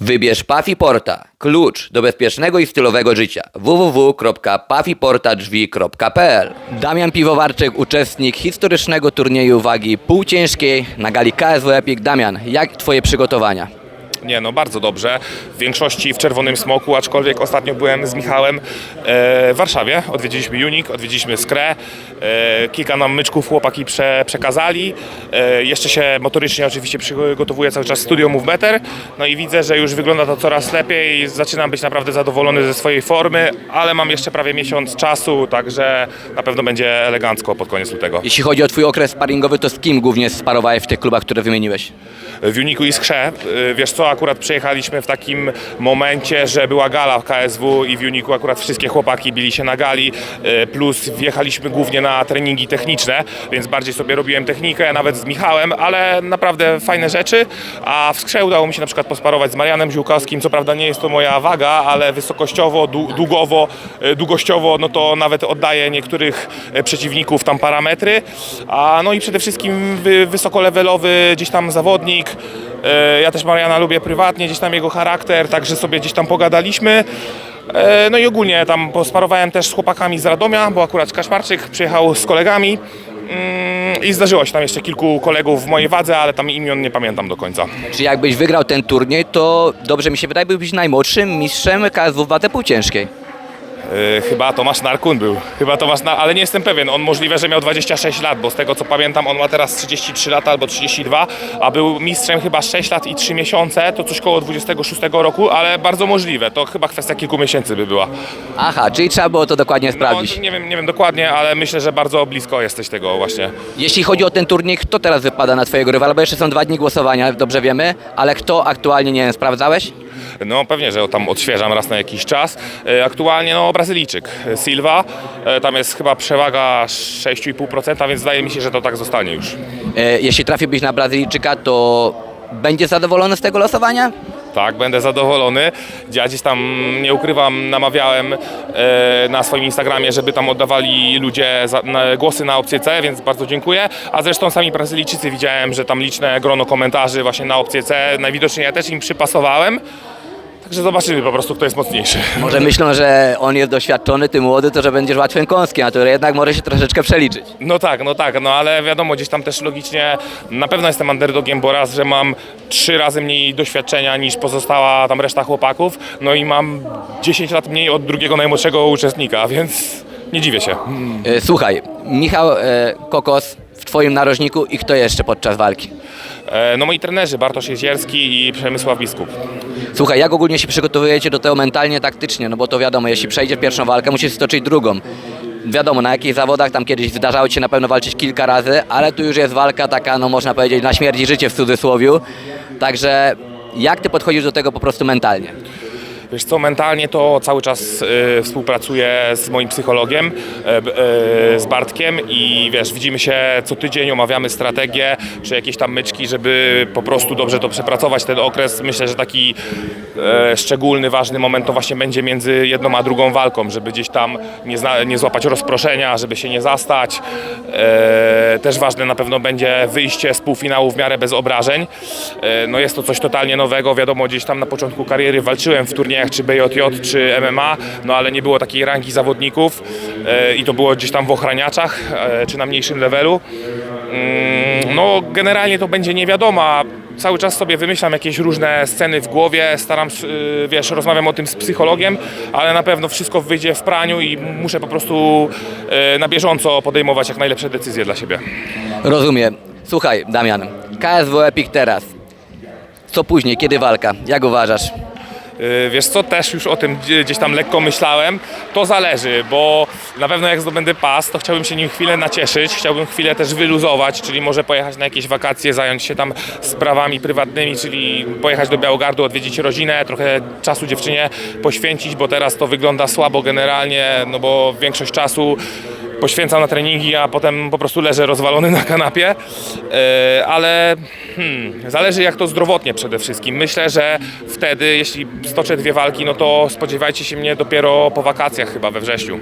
Wybierz Pafi Porta, klucz do bezpiecznego i stylowego życia. www.pafiportadrzwi.pl Damian Piwowarczyk, uczestnik historycznego turnieju wagi półciężkiej na gali KSW Epic. Damian, jak twoje przygotowania? Nie, no bardzo dobrze. W większości w Czerwonym Smoku, aczkolwiek ostatnio byłem z Michałem e, w Warszawie. Odwiedziliśmy Unik, odwiedziliśmy Skrę. E, kilka nam myczków chłopaki prze, przekazali. E, jeszcze się motorycznie oczywiście przygotowuję cały czas studio Move Better. No i widzę, że już wygląda to coraz lepiej. Zaczynam być naprawdę zadowolony ze swojej formy, ale mam jeszcze prawie miesiąc czasu, także na pewno będzie elegancko pod koniec lutego. Jeśli chodzi o twój okres sparingowy, to z kim głównie sparowałeś w tych klubach, które wymieniłeś? W Uniku i Skrze. Y, Wiesz co, akurat przyjechaliśmy w takim momencie, że była gala w KSW i w Uniku akurat wszystkie chłopaki bili się na gali, y, plus wjechaliśmy głównie na treningi techniczne, więc bardziej sobie robiłem technikę, nawet z Michałem, ale naprawdę fajne rzeczy, a w Skrze udało mi się na przykład posparować z Marianem Ziółkowskim, co prawda nie jest to moja waga, ale wysokościowo, dłu- długowo, y, długościowo, no to nawet oddaję niektórych y, przeciwników tam parametry, a no i przede wszystkim wy, wysokolevelowy gdzieś tam zawodnik, E, Ja też Mariana lubię prywatnie, gdzieś tam jego charakter, także sobie gdzieś tam pogadaliśmy. E, No i ogólnie tam posparowałem też z chłopakami z Radomia, bo akurat Kaszmarczyk przyjechał z kolegami. Mm, I zdarzyło się tam jeszcze kilku kolegów w mojej wadze, ale tam imion nie pamiętam do końca. Czy jakbyś wygrał ten turniej, to dobrze mi się wydaje, byłbyś najmłodszym mistrzem KSW w wadze półciężkiej. E, Chyba Tomasz Narkun był. Chyba Tomasz, Nar- ale nie jestem pewien. On możliwe, że miał 26 lat, bo z tego co pamiętam, on ma teraz 33 lata albo 32, a był mistrzem chyba 6 lat i 3 miesiące, to coś koło 26 roku, ale bardzo możliwe. To chyba kwestia kilku miesięcy by była. Aha, czyli trzeba było to dokładnie sprawdzić. No, nie, wiem, nie wiem dokładnie, ale myślę, że bardzo blisko jesteś tego właśnie. Jeśli chodzi o ten turniej, kto teraz wypada na twojego rywala? Bo jeszcze są dwa dni głosowania, dobrze wiemy, ale kto aktualnie, nie wiem, sprawdzałeś? No pewnie, że tam odświeżam raz na jakiś czas. E, Aktualnie no Brazylijczyk, e, Silva. E, Tam jest chyba przewaga 6,5%, więc zdaje mi się, że to tak zostanie już. Jeśli trafiłbyś na Brazylijczyka, to będzie zadowolony z tego losowania? Tak, będę zadowolony. Ja gdzieś tam, nie ukrywam, namawiałem e, na swoim Instagramie, żeby tam oddawali ludzie za, na, głosy na opcję C, więc bardzo dziękuję. A zresztą sami Brazylijczycy widziałem, że tam liczne grono komentarzy właśnie na opcję C. Najwidoczniej ja też im przypasowałem. Także zobaczymy po prostu, kto jest mocniejszy. Może myślą, że on jest doświadczony, ty młody, to że będziesz łatwym kąskiem, a to jednak może się troszeczkę przeliczyć. No tak, no tak, no ale wiadomo, gdzieś tam też logicznie na pewno jestem underdogiem, bo raz, że mam trzy razy mniej doświadczenia niż pozostała tam reszta chłopaków, no i mam 10 lat mniej od drugiego najmłodszego uczestnika, więc nie dziwię się. E, słuchaj, Michał e, Kokos w twoim narożniku i kto jeszcze podczas walki? E, No moi trenerzy Bartosz Jezierski i Przemysław Biskup. Słuchaj, jak ogólnie się przygotowujecie do tego mentalnie, taktycznie? No bo to wiadomo, jeśli przejdziesz pierwszą walkę, musisz stoczyć drugą. Wiadomo, na jakich zawodach tam kiedyś zdarzało ci się na pewno walczyć kilka razy, ale tu już jest walka taka, no można powiedzieć, na śmierć i życie w cudzysłowiu. Także jak ty podchodzisz do tego po prostu mentalnie? Wiesz co, mentalnie to cały czas y, współpracuję z moim psychologiem, b- e, z Bartkiem i wiesz, widzimy się co tydzień, omawiamy strategię, czy jakieś tam myczki, żeby po prostu dobrze to przepracować ten okres. Myślę, że taki e, szczególny, ważny moment to właśnie będzie między jedną a drugą walką, żeby gdzieś tam nie, zna, nie złapać rozproszenia, żeby się nie zastać. E, też ważne na pewno będzie wyjście z półfinału w miarę bez obrażeń. E, no jest to coś totalnie nowego, wiadomo, gdzieś tam na początku kariery walczyłem w czy BJJ, czy MMA, no ale nie było takiej rangi zawodników e, i to było gdzieś tam w ochraniaczach, e, czy na mniejszym levelu. Mm, No generalnie to będzie nie wiadomo, a cały czas sobie wymyślam jakieś różne sceny w głowie, staram się, y, wiesz, rozmawiam o tym z psychologiem, ale na pewno wszystko wyjdzie w praniu i muszę po prostu e, na bieżąco podejmować jak najlepsze decyzje dla siebie. Rozumiem. Słuchaj, Damian, KSW Epic teraz. Co później, kiedy walka? Jak uważasz? Y, Wiesz co, też już o tym gdzie- gdzieś tam lekko myślałem. To zależy, bo na pewno jak zdobędę pas, to chciałbym się nim chwilę nacieszyć, chciałbym chwilę też wyluzować, czyli może pojechać na jakieś wakacje, zająć się tam sprawami prywatnymi, czyli pojechać do Białogardu, odwiedzić rodzinę, trochę czasu dziewczynie poświęcić, bo teraz to wygląda słabo generalnie, no bo większość czasu poświęcam na treningi, a potem po prostu leżę rozwalony na kanapie, E, ale hmm, zależy jak to zdrowotnie przede wszystkim. Myślę, że wtedy, jeśli stoczę dwie walki, no to spodziewajcie się mnie dopiero po wakacjach chyba we wrześniu.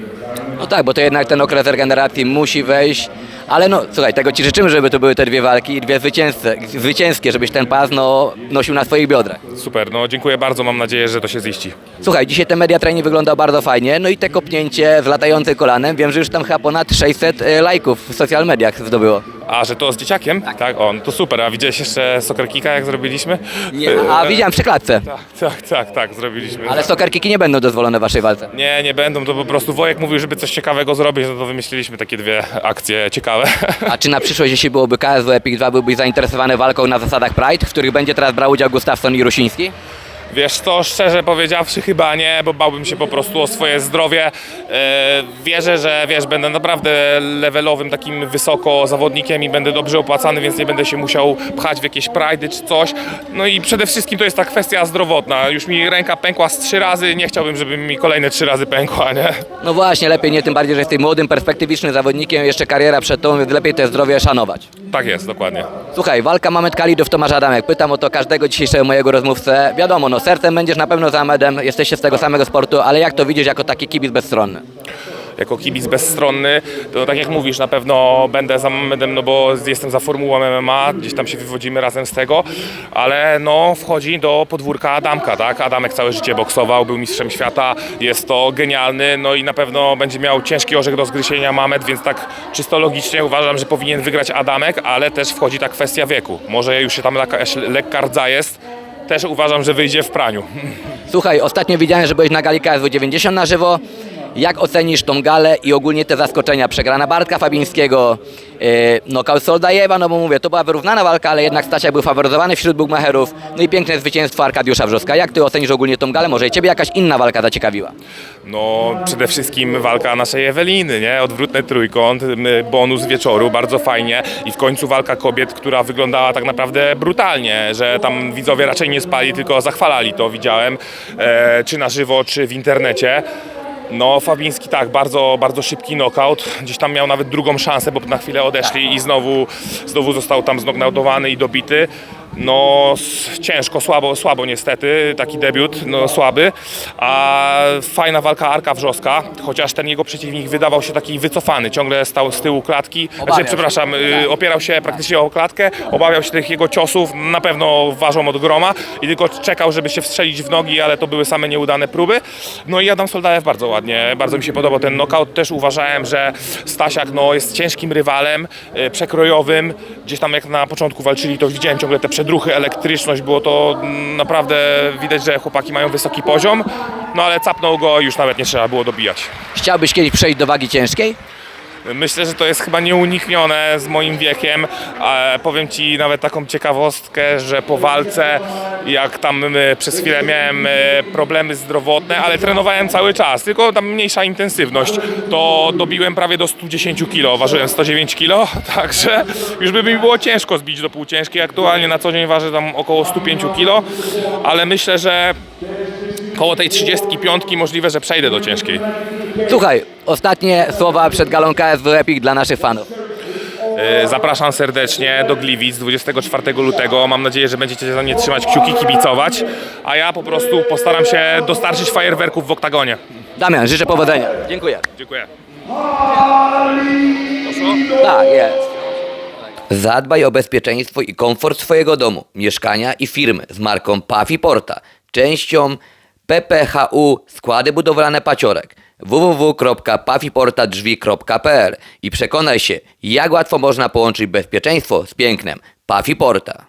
No tak, bo to jednak ten okres regeneracji musi wejść, Ale no, słuchaj, tego Ci życzymy, żeby to były te dwie walki i dwie zwycięzce, zwycięskie, żebyś ten pas no, nosił na swoich biodrach. Super, no dziękuję bardzo, mam nadzieję, że to się ziści. Słuchaj, dzisiaj ten media training wyglądał bardzo fajnie, no i te kopnięcie z latającym kolanem, wiem, że już tam chyba ponad 600 e, lajków w social mediach zdobyło. A, że to z dzieciakiem? Tak. O, no to super, a widziałeś jeszcze soccer kicka, jak zrobiliśmy? Nie, a widziałem w przekładce. Tak, tak, tak, tak, zrobiliśmy. Ale soccer kicki nie będą dozwolone w waszej walce. Nie, nie będą, to po prostu Wojek mówił, żeby coś ciekawego zrobić, no to wymyśliliśmy takie dwie akcje ciekawe. A czy na przyszłość, jeśli byłoby KSW Epic 2, byłbyś zainteresowany walką na zasadach Pride, w których będzie teraz brał udział Gustafsson i Rusiński? Wiesz co, szczerze powiedziawszy chyba nie, bo bałbym się po prostu o swoje zdrowie. E, wierzę, że wiesz, będę naprawdę levelowym takim wysoko zawodnikiem i będę dobrze opłacany, więc nie będę się musiał pchać w jakieś prajdy czy coś. No i przede wszystkim to jest ta kwestia zdrowotna. Już mi ręka pękła z trzy razy, nie chciałbym, żeby mi kolejne trzy razy pękła, nie? No właśnie, lepiej nie, tym bardziej, że jesteś młodym, perspektywicznym zawodnikiem, jeszcze kariera przed tobą, więc lepiej te zdrowie szanować. Tak jest, dokładnie. Słuchaj, walka Mamet Kalidów, Tomasz Adamek. Pytam o to każdego dzisiejszego mojego rozmówcę. Wiadomo, no sercem będziesz na pewno za Amedem, jesteście z tego samego sportu, ale jak to widzisz jako taki kibic bezstronny? jako kibic bezstronny, to tak jak mówisz, na pewno będę za Mamedem, no bo jestem za formułą MMA, gdzieś tam się wywodzimy razem z tego, ale no wchodzi do podwórka Adamka, tak? Adamek całe życie boksował, był mistrzem świata, jest to genialny, no i na pewno będzie miał ciężki orzech do zgryzienia Mamed, więc tak czysto logicznie uważam, że powinien wygrać Adamek, ale też wchodzi ta kwestia wieku. Może już się tam lekka rdza jest, też uważam, że wyjdzie w praniu. Słuchaj, ostatnio widziałem, że byłeś na gali KSW 90 na żywo. Jak ocenisz tą galę i ogólnie te zaskoczenia? Przegrana Bartka Fabińskiego, yy, nokaut Soldajewa, no bo mówię, to była wyrównana walka, ale jednak Stasiak był faworyzowany wśród Bugmacherów. No i piękne zwycięstwo Arkadiusza Wrzoska. Jak ty ocenisz ogólnie tą galę? Może i ciebie jakaś inna walka zaciekawiła? No, przede wszystkim walka naszej Eweliny, nie? Odwrotny trójkąt, bonus wieczoru, bardzo fajnie. I w końcu walka kobiet, która wyglądała tak naprawdę brutalnie, że tam widzowie raczej nie spali, tylko zachwalali to, widziałem, e, czy na żywo, czy w internecie. No, Fabiński tak, bardzo, bardzo szybki knockout. Gdzieś tam miał nawet drugą szansę, bo na chwilę odeszli i znowu, znowu został tam znoknautowany i dobity. No, ciężko, słabo, słabo niestety, taki debiut, no słaby. A fajna walka Arka Wrzoska, chociaż ten jego przeciwnik wydawał się taki wycofany, ciągle stał z tyłu klatki. Obawiał Znaczy, się. przepraszam, y, opierał się praktycznie o klatkę, obawiał się tych jego ciosów, na pewno ważą od groma i tylko czekał, żeby się wstrzelić w nogi, ale to były same nieudane próby. No i Adam Soldajew bardzo ładnie, bardzo mi się podobał ten knockout. Też uważałem, że Stasiak no, jest ciężkim rywalem, y, przekrojowym. Gdzieś tam jak na początku walczyli, to widziałem ciągle te przedruchy, elektryczność, było to naprawdę widać, że chłopaki mają wysoki poziom. No ale capnął go i już nawet nie trzeba było dobijać. Chciałbyś kiedyś przejść do wagi ciężkiej? Myślę, że to jest chyba nieuniknione z moim wiekiem. Powiem Ci nawet taką ciekawostkę, że po walce, jak tam e, przez chwilę miałem e, problemy zdrowotne, ale trenowałem cały czas, tylko tam mniejsza intensywność, to dobiłem prawie do 110 kg, ważyłem 109 kg, także już by mi było ciężko zbić do półciężkiej. Aktualnie na co dzień ważę tam około 105 kg, ale myślę, że koło tej 35 możliwe, że przejdę do ciężkiej. Słuchaj, ostatnie słowa przed galą KSW Epic dla naszych fanów. E, Zapraszam serdecznie do Gliwic 24 lutego. Mam nadzieję, że będziecie za mnie trzymać kciuki, kibicować, a ja po prostu postaram się dostarczyć fajerwerków w oktagonie. Damian, życzę powodzenia. Dziękuję. Dziękuję. Tak, jest. Zadbaj o bezpieczeństwo i komfort swojego domu, mieszkania i firmy z marką Pafi Porta, częścią PPHU Składy Budowlane Paciorek www.pafiportadrzwi.pl i przekonaj się, jak łatwo można połączyć bezpieczeństwo z pięknem. Pafi Porta.